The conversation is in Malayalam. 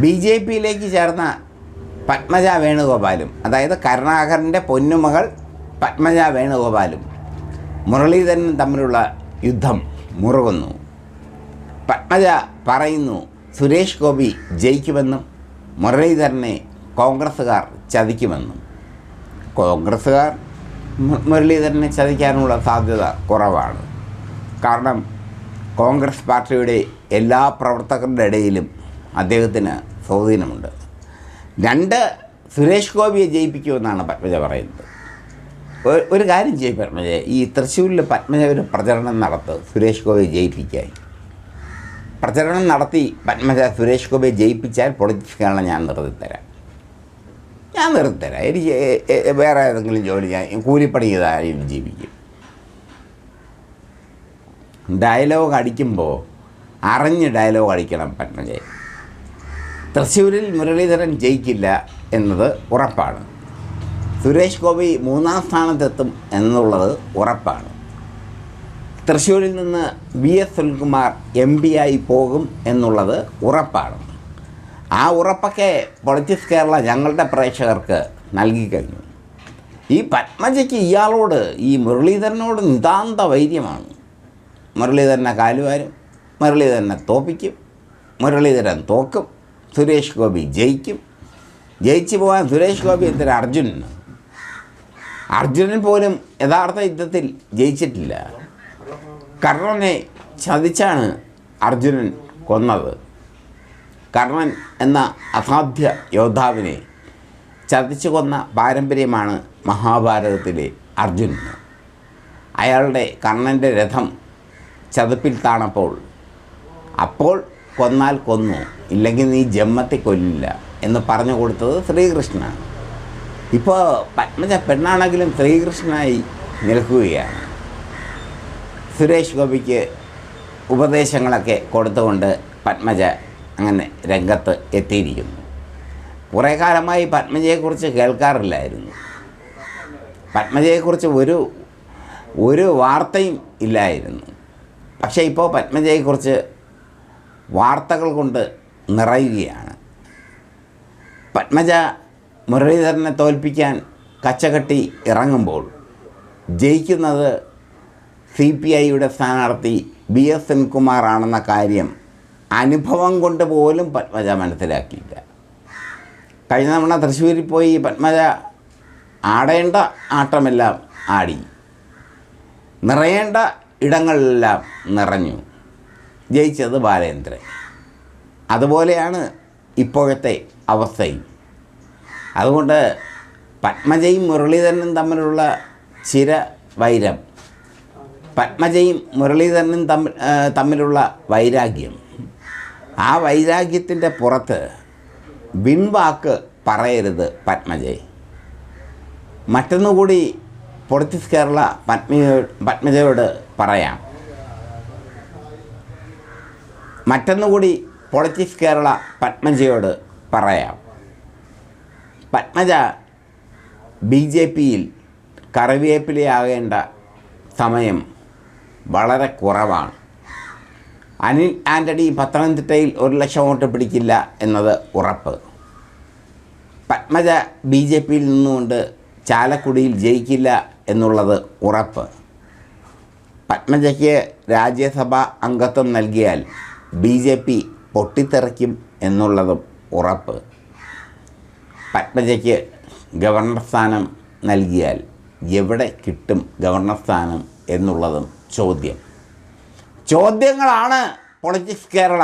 ബി ജെ പിയിലേക്ക് ചേർന്ന പത്മജ വേണുഗോപാലും അതായത് കരുണാകരന്റെ പൊന്നുമകൾ പത്മജ വേണുഗോപാലും മുരളീധരനും തമ്മിലുള്ള യുദ്ധം മുറുകുന്നു. പത്മജ പറയുന്നു സുരേഷ് ഗോപി ജയിക്കുമെന്നും മുരളീധരനെ കോൺഗ്രസ്സുകാർ ചതിക്കുമെന്നും. കോൺഗ്രസ്സുകാർ മുരളീധരനെ ചതിക്കാനുള്ള സാധ്യത കുറവാണ്. കാരണം കോൺഗ്രസ് പാർട്ടിയുടെ എല്ലാ പ്രവർത്തകരുടെ ഇടയിലും അദ്ദേഹത്തിന് സ്വാധീനമുണ്ട് രണ്ട് സുരേഷ് ഗോപിയെ ജയിപ്പിക്കുമെന്നാണ് പത്മജ പറയുന്നത്. ഒരു- കാര്യം ചെയ്യും പത്മജ. ഈ തൃശ്ശൂരിൽ പത്മജ ഒരു പ്രചരണം നടത്ത് സുരേഷ് ഗോപിയെ ജയിപ്പിക്കാൻ. പ്രചരണം നടത്തി പത്മജ സുരേഷ് ഗോപിയെ ജയിപ്പിച്ചാൽ പൊളിറ്റിക്സ് കേരളം ഞാൻ നിർത്തിത്തരാം. ഞാൻ നിർത്തിത്തരാം. എനിക്ക് വേറെ ഏതെങ്കിലും ജോലി ഞാൻ കൂലിപ്പണി ചെയ്താലും ജീവിക്കും ഡയലോഗ് അടിക്കുമ്പോൾ അറിഞ്ഞ് ഡയലോഗ് അടിക്കണം പത്മജയെ. തൃശ്ശൂരിൽ മുരളീധരൻ ജയിക്കില്ല എന്നത് ഉറപ്പാണ്. സുരേഷ് ഗോപി മൂന്നാം സ്ഥാനത്തെത്തും എന്നുള്ളത് ഉറപ്പാണ്. തൃശ്ശൂരിൽ നിന്ന് V S Sunilkumar M P ആയി പോകും എന്നുള്ളത് ഉറപ്പാണ്. ആ ഉറപ്പൊക്കെ പൊളിറ്റിക്സ് കേരള ഞങ്ങളുടെ പ്രേക്ഷകർക്ക് നൽകിക്കഴിഞ്ഞു ഈ പത്മജയ്ക്ക് ഇയാളോട് ഈ മുരളീധരനോട് നിതാന്ത വൈര്യമാണ്. മുരളീധരനെ കാലുവാരും മുരളീധരനെ തോപ്പിക്കും മുരളീധരൻ തോക്കും സുരേഷ് ഗോപി ജയിക്കും. ജയിച്ചു പോകാൻ സുരേഷ് ഗോപി എന്തിനാ അർജുനന് അർജുനൻ പോലും യഥാർത്ഥ യുദ്ധത്തിൽ ജയിച്ചിട്ടില്ല. കർണനെ ചതിച്ചാണ് അർജുനൻ കൊന്നത്. കർണൻ എന്ന അസാധ്യ യോദ്ധാവിനെ ചതിച്ചു കൊന്ന പാരമ്പര്യമാണ് മഹാഭാരതത്തിലെ അർജുനന് അയാളുടെ കർണന്റെ രഥം ചതുപ്പിൽ താണപ്പോൾ അപ്പോൾ കൊന്നാൽ കൊന്നു. ഇല്ലെങ്കിൽ നീ ജന്മത്തെ കൊല്ലില്ല എന്ന് പറഞ്ഞു കൊടുത്തത് ശ്രീകൃഷ്ണനാണ്. ഇപ്പോൾ പത്മജ പെണ്ണാണെങ്കിലും ശ്രീകൃഷ്ണനായി നിൽക്കുകയാണ്. സുരേഷ് ഗോപിക്ക് ഉപദേശങ്ങളൊക്കെ കൊടുത്തുകൊണ്ട് പത്മജ അങ്ങനെ രംഗത്ത് എത്തിയിരിക്കുന്നു. കുറേ കാലമായി പത്മജയെക്കുറിച്ച് കേൾക്കാറില്ലായിരുന്നു. പത്മജയെക്കുറിച്ച് ഒരു ഒരു വാർത്തയും ഇല്ലായിരുന്നു. പക്ഷേ ഇപ്പോൾ പത്മജയെക്കുറിച്ച് വാർത്തകൾ കൊണ്ട് നിറയുകയാണ്. പത്മജ മുരളീധരനെ തോൽപ്പിക്കാൻ കച്ചകെട്ടി ഇറങ്ങുമ്പോൾ ജയിക്കുന്നത് സി പി ഐയുടെ സ്ഥാനാർത്ഥി ബി എസ് സെൻകുമാറാണെന്ന കാര്യം അനുഭവം കൊണ്ട് പോലും പത്മജ മനസ്സിലാക്കിയില്ല. കഴിഞ്ഞ തവണ തൃശ്ശൂരിൽ പോയി പത്മജ ആടേണ്ട ആട്ടമെല്ലാം ആടി. നിറയേണ്ട ഇടങ്ങളിലെല്ലാം നിറഞ്ഞു. ജയിച്ചത് ബാലേന്ദ്രൻ. അതുപോലെയാണ് ഇപ്പോഴത്തെ അവസ്ഥയും. അതുകൊണ്ട് പത്മജയും മുരളീധരനും തമ്മിലുള്ള ചിര വൈരം പത്മജയും മുരളീധരനും തമ്മിൽ തമ്മിലുള്ള വൈരാഗ്യം ആ വൈരാഗ്യത്തിന്റെ പുറത്ത് വിൺവാക്ക് പറയരുത് പത്മജയെ. മറ്റൊന്നുകൂടി പൊളിറ്റിക്സ് കേരള പത്മ പത്മജയോട് പറയാം. മറ്റൊന്നുകൂടി പൊളിറ്റിക്സ് കേരള പത്മജയോട് പറയാം. പത്മജ ബി ജെ പിയിൽ കറിവേപ്പിലയാകേണ്ട സമയം വളരെ കുറവാണ്. അനിൽ ആന്റണി പത്തനംതിട്ടയിൽ ഒരു ലക്ഷം വോട്ട് പിടിക്കില്ല എന്നത് ഉറപ്പ്. പത്മജ ബി ജെ പിയിൽ നിന്നുകൊണ്ട് ചാലക്കുടിയിൽ ജയിക്കില്ല എന്നുള്ളത് ഉറപ്പ്. പത്മജയ്ക്ക് രാജ്യസഭാ അംഗത്വം നൽകിയാൽ ബി ജെ പി പൊട്ടിത്തെറിക്കും എന്നുള്ളതും ഉറപ്പ്. പത്മജയ്ക്ക് ഗവർണർ സ്ഥാനം നൽകിയാൽ എവിടെ കിട്ടും ഗവർണർ സ്ഥാനം എന്നുള്ളതും ചോദ്യം. ചോദ്യങ്ങളാണ് പൊളിറ്റിക്സ് കേരള.